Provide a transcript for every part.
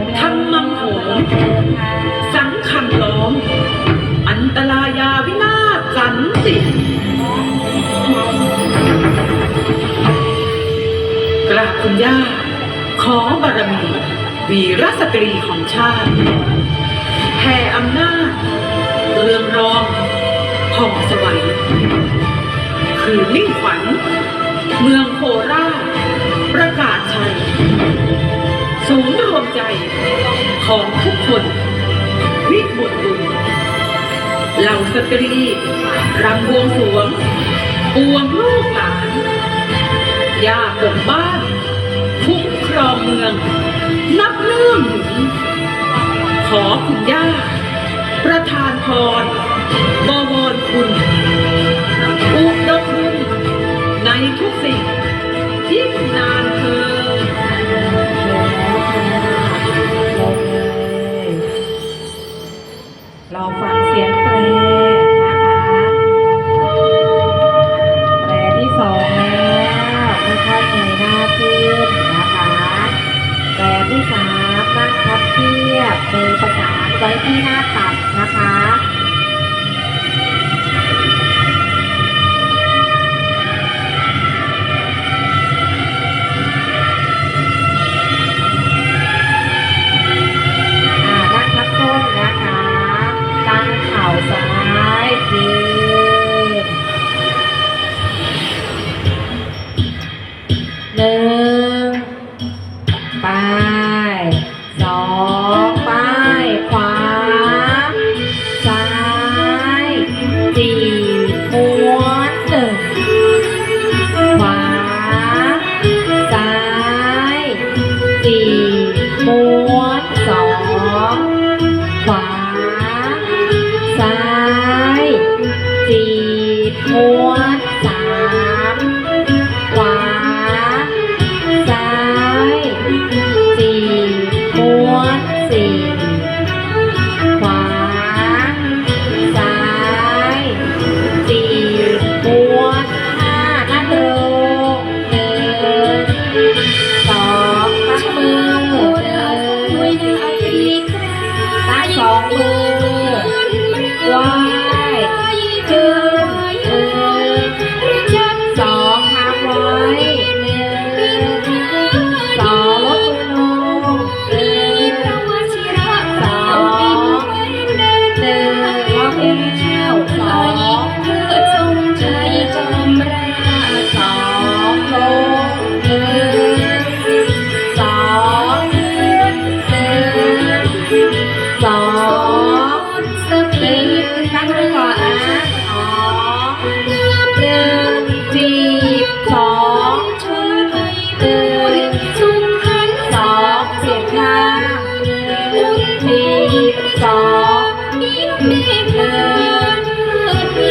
มทั้งมังโหมสังคังล้อม อันตรายาวินาจันติกราบคุณย่า ขอบารมี วีรสตรีของชาติแห่อำนาจเรื่องรองของสวรรค์คือมิ่งขวัญเมืองโคราช ใจของทุกคนวิบุตบุญเหล่าสตรีรำบวงสวงปวงลูกหลานยาตกบ้านคุ้มครองเมือง นับเรื่องหนุนขอคุณย่า ประธานพรบวรคุณอุดมบุญในทุกสิ่ง ในภาษาไว้ที่หน้าตับ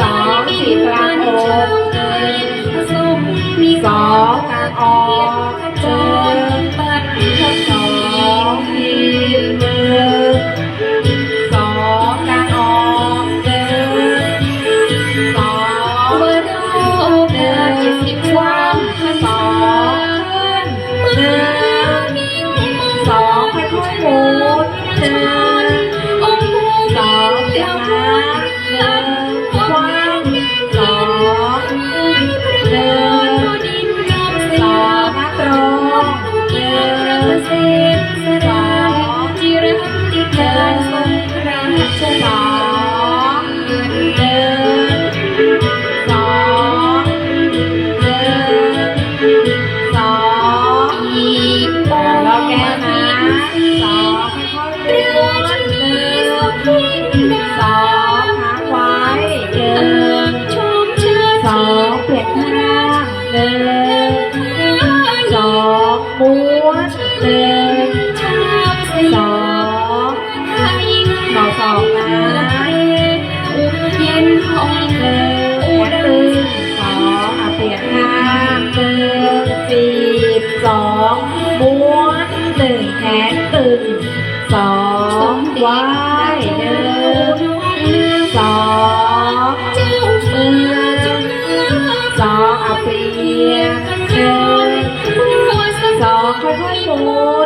สองมีกลางโอสองออ there. Oh.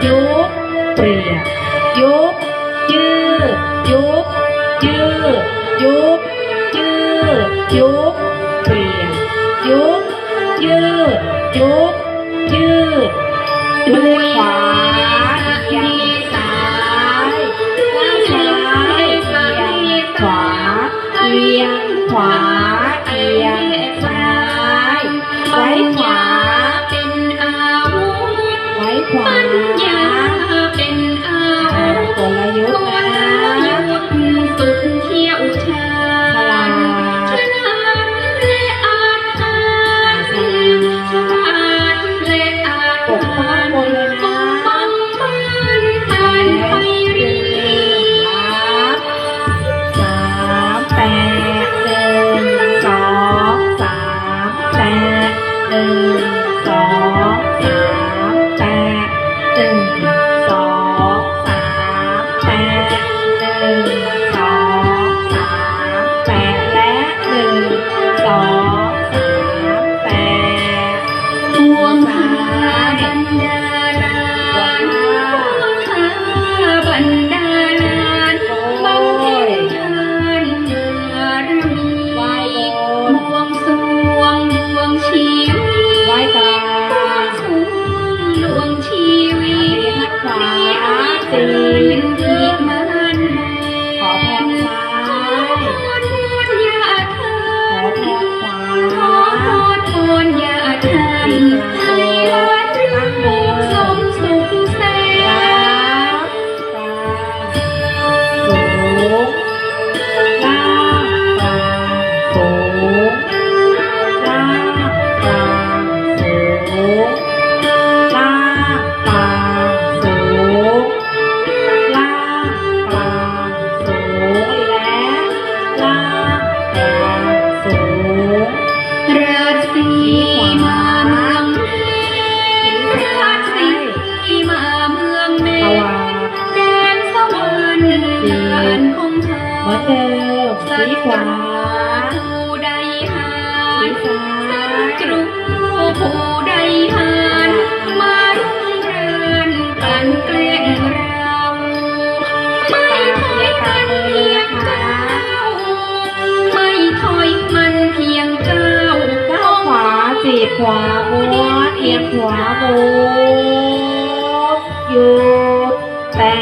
two, three, two, two. Thank you. ขวาผู้ใดหานศัตรูผู้ใดหานมารุมรานกันแกล้งราไม่ถอยกันเพียงเก้าไม่ถอยมันเพียงเก้าเก้าขวาจีบขวาโบเอียงขวาโบหยุดแต่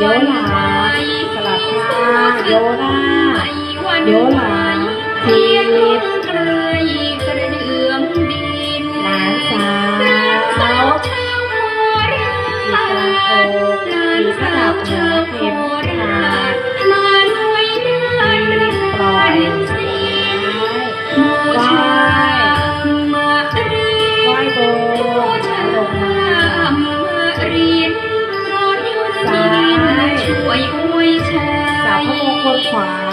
โยนาสลับข้างโยนา พ่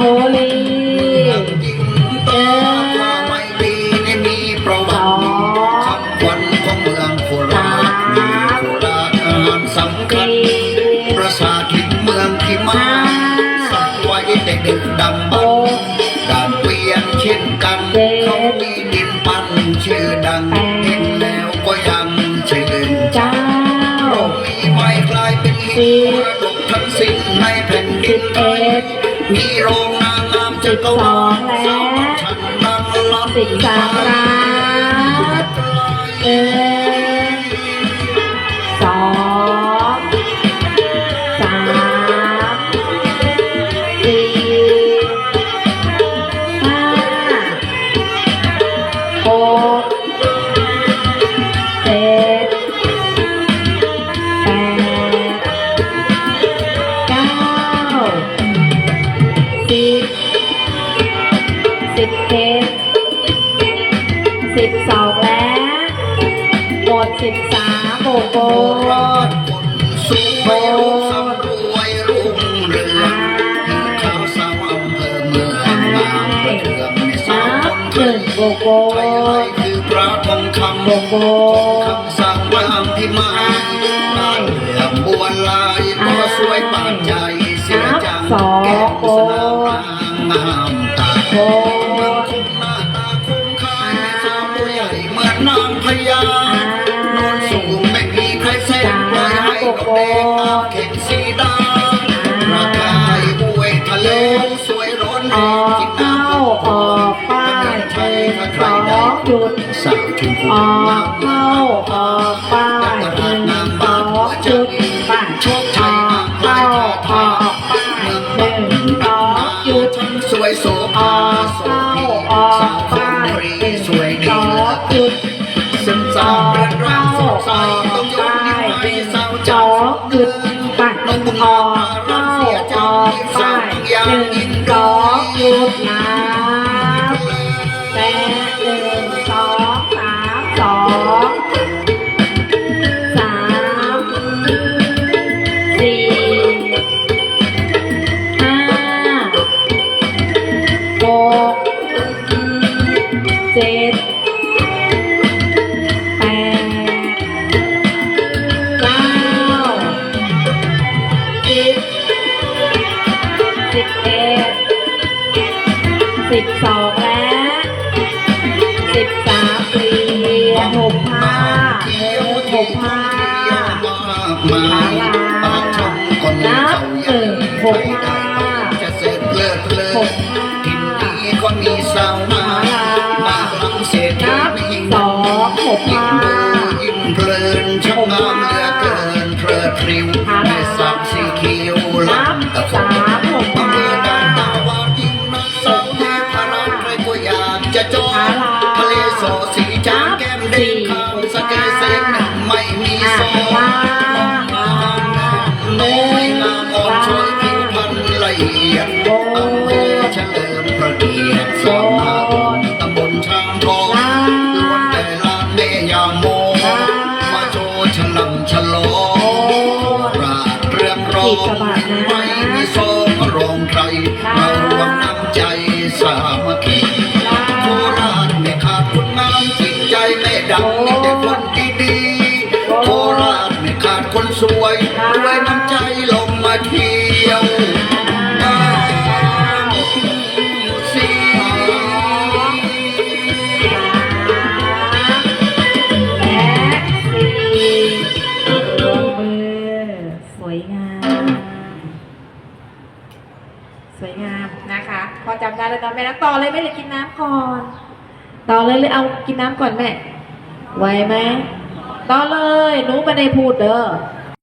holy. สิทธิ์สารัตเออ ศึกษาโบโบนสุขโบสำรวยรุ่งเรืองขอสาวอำเภอเมืองบางประเทืองนสาวเมืองโบโบนคือพระทองคำบโบคำสั่งว่าอำพิมายเหลือมบัวลายพอสวย Cocó. สิบสองและสิบสามเปลี่ยนหกผ้าหกผ้า วยงามนะคะ พอจำได้แล้วนะแม่ต่อเลยแม่เะกินน้ำก่อน ต่อเลยเลยเอากินน้ำก่อนแม่ไหวไหมต่อเลยหนูไม่ได้พูดเด้อ